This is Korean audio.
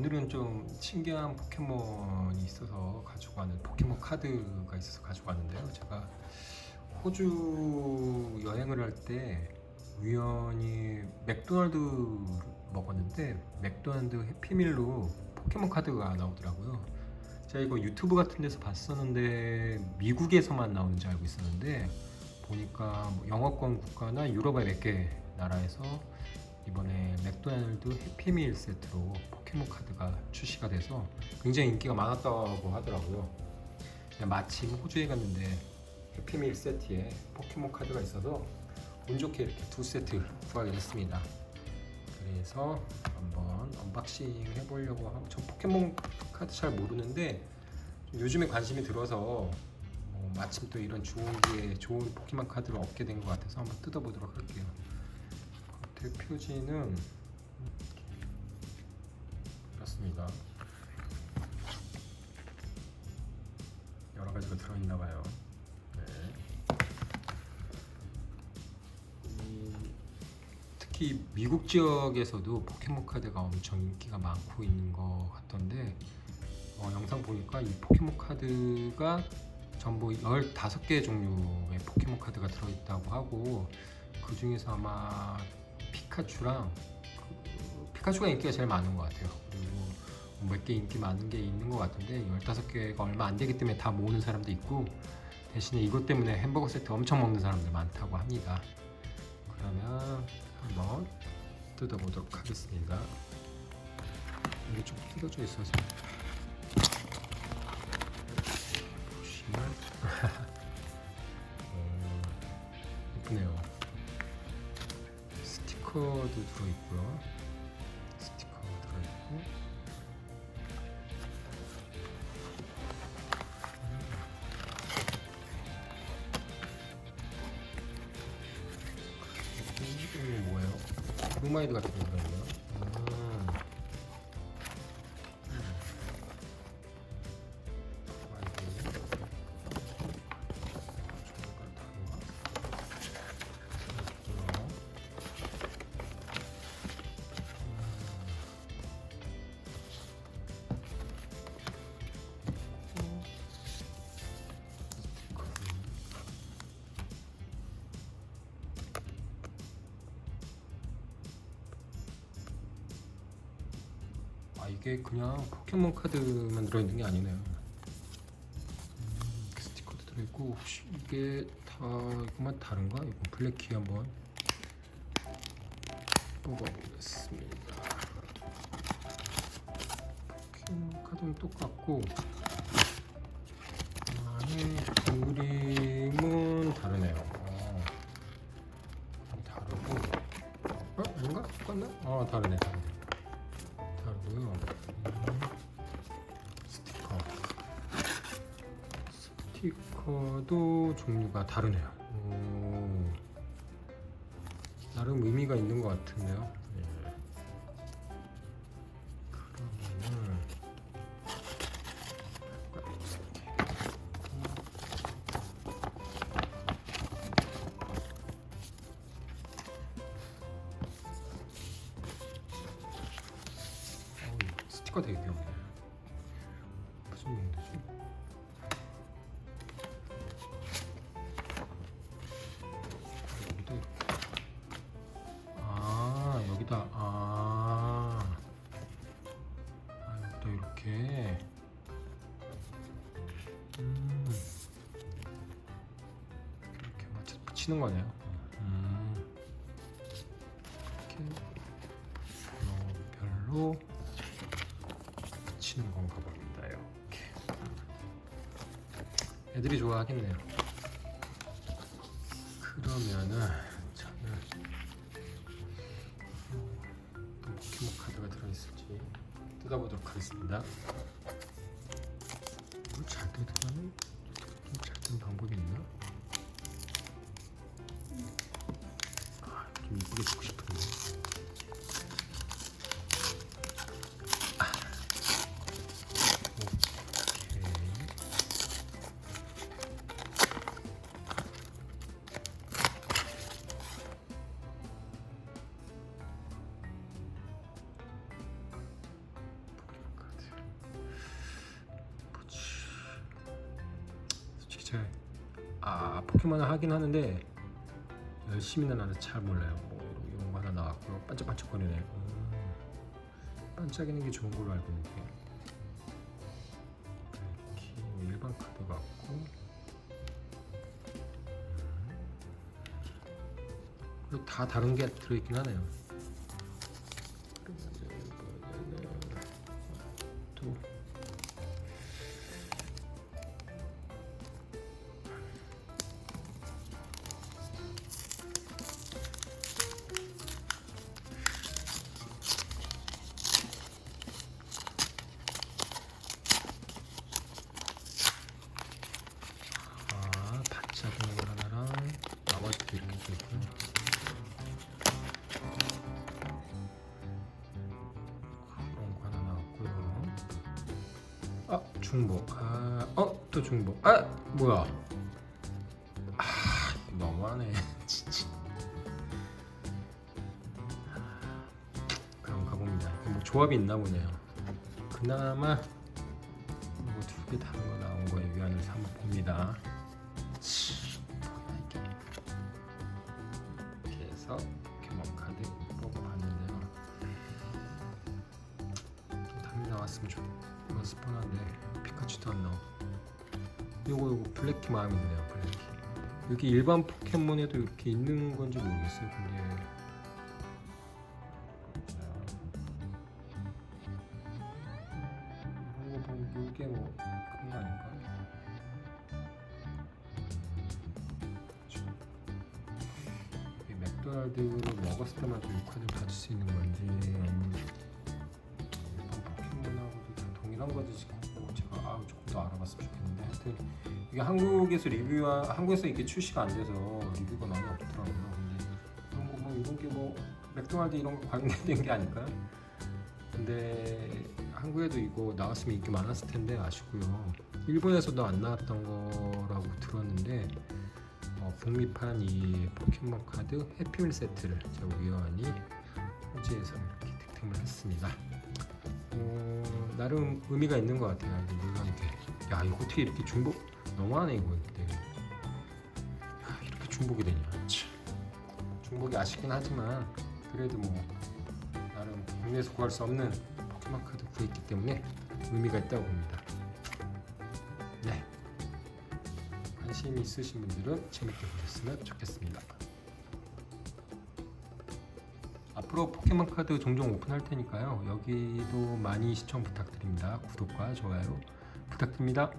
오늘은 좀 신기한 포켓몬이 있어서 가지고 가는 포켓몬 카드가 있어서 가지고 왔는데요. 제가 호주 여행을 할 때 우연히 맥도날드 먹었는데 맥도날드 해피밀로 포켓몬 카드가 나오더라고요. 제가 이거 유튜브 같은 데서 봤었는데 미국에서만 나오는지 알고 있었는데 보니까 뭐 영어권 국가나 유럽의 몇 개 나라에서 이번에 맥도날드 해피밀 세트로 포켓몬 카드가 출시가 돼서 굉장히 인기가 많았다고 하더라고요. 마침 호주에 갔는데 해피밀 세트에 포켓몬 카드가 있어서 운 좋게 이렇게 두 세트 구하게 됐습니다. 그래서 한번 언박싱 해보려고 하고 저 포켓몬 카드 잘 모르는데 좀 요즘에 관심이 들어서 뭐 마침 또 이런 좋은 기회에 좋은 포켓몬 카드를 얻게 된 것 같아서 한번 뜯어보도록 할게요. 대표지는 이렇습니다. 여러 가지가 들어있나 봐요. 네. 이, 특히 미국 지역에서도 포켓몬 카드가 엄청 인기가 많고 있는 것 같던데 어, 영상 보니까 이 포켓몬 카드가 전부 15개 종류의 포켓몬 카드가 들어있다고 하고 그 중에서 아마 피카츄랑 그 피카츄가 인기가 제일 많은 것 같아요. 그리고 몇 개 인기 많은 게 있는 것 같은데 15개가 얼마 안 되기 때문에 다 모으는 사람도 있고 대신에 이것 때문에 햄버거 세트 엄청 먹는 사람들 많다고 합니다. 그러면 한번 뜯어보도록 하겠습니다. 이게 좀 뜯어져 있어서 보시면 어, 예쁘네요. 스티커도 들어있고요. 스티커 들어있고 이게 뭐예요? 브로마이드 같은 게 이게 그냥 포켓몬 카드만 들어있는 게 아니네요. 음, 스티커도 들어있고 혹시 이게 다 이것만 다른가? 이거 블랙키 한번 뽑아보겠습니다. 포켓몬 카드는 똑같고 안에 그림은 다르네요. 어, 좀 다르고 어? 아닌가? 똑같나? 어 다르네 다르네. 스티커도 종류가 다르네요. 오, 나름 의미가 있는 것 같은데요. 예. 그러면은 어우, 스티커 되게 귀엽네. 붙이는 거네요. 음. 이렇게 별로 붙이는 건가 봅니다. 이렇게 애들이 좋아하겠네요. 그러면은 저는 어, 또 포켓몬 카드가 들어있을지 뜯어보도록 하겠습니다. 잘 뜯으면 좀잘 뜯는 방법이 있나? 이게 듣고 싶은데. 아 포켓몬을 하긴 하는데 열심히는 아직 잘 몰라요. 반짝반짝거리네. 음, 반짝이는 게 좋은 걸로 알고 있는데 이렇게 일반 카드 같고 음. 다 다른 게 들어있긴 하네요. 거 하나랑 나머지도 이렇게 있고요. 그런 거 하나 나왔고요. 아, 중복. 아, 어, 또 중복. 아, 뭐야? 아, 너무하네, 진짜. 그럼 가봅니다. 뭐 조합이 있나 보네요. 그나마 이거 두개 다른 거 나온 거에 위안을 삼아 봅니다. 이렇게 해서 포켓몬 카드 뽑아봤는데요. 좀 답이 나왔으면 좋겠어 스폰한데 피카츄도 안 나오고. 요거 요거 블랙키 마음이 드네요. 블랙키. 여기 일반 포켓몬에도 이렇게 있는 건지 모르겠어요. 근데 맥도날드를 먹었을 때만 좀 육화를 가질 수 있는 건지 아니면 일반 포켓몬하고도 다 동일한 건지 지금 뭐 제가 아, 조금 더 알아봤으면 좋겠는데 하여튼 이게 한국에서 리뷰와 한국에서 이게 출시가 안 돼서 리뷰가 많이 없더라고요. 근데 이런 거뭐 이런 게 뭐 맥도날드 이런 거 관계된 게 아닐까요? 근데 한국에도 이거 나왔으면 인기 많았을 텐데 아쉽고요. 일본에서도 안 나왔던 거라고 들었는데 어, 북미판 이 포켓몬 카드 해피밀 세트를 제가 우연히 호지에서 이렇게 득템을 했습니다. 어, 나름 의미가 있는 것 같아요. 이제 물건한테 야 이거 어떻게 이렇게 중복 너무하네 이거 근데 야, 이렇게 중복이 되냐 참. 중복이 아쉽긴 하지만 그래도 뭐 나름 국내에서 구할 수 없는 포켓몬 카드 구했기 때문에 의미가 있다고 봅니다. 관심 있으신 분들은 재밌게 보셨으면 좋겠습니다. 앞으로 포켓몬 카드 종종 오픈할 테니까요. 여기도 많이 시청 부탁드립니다. 구독과 좋아요 부탁드립니다.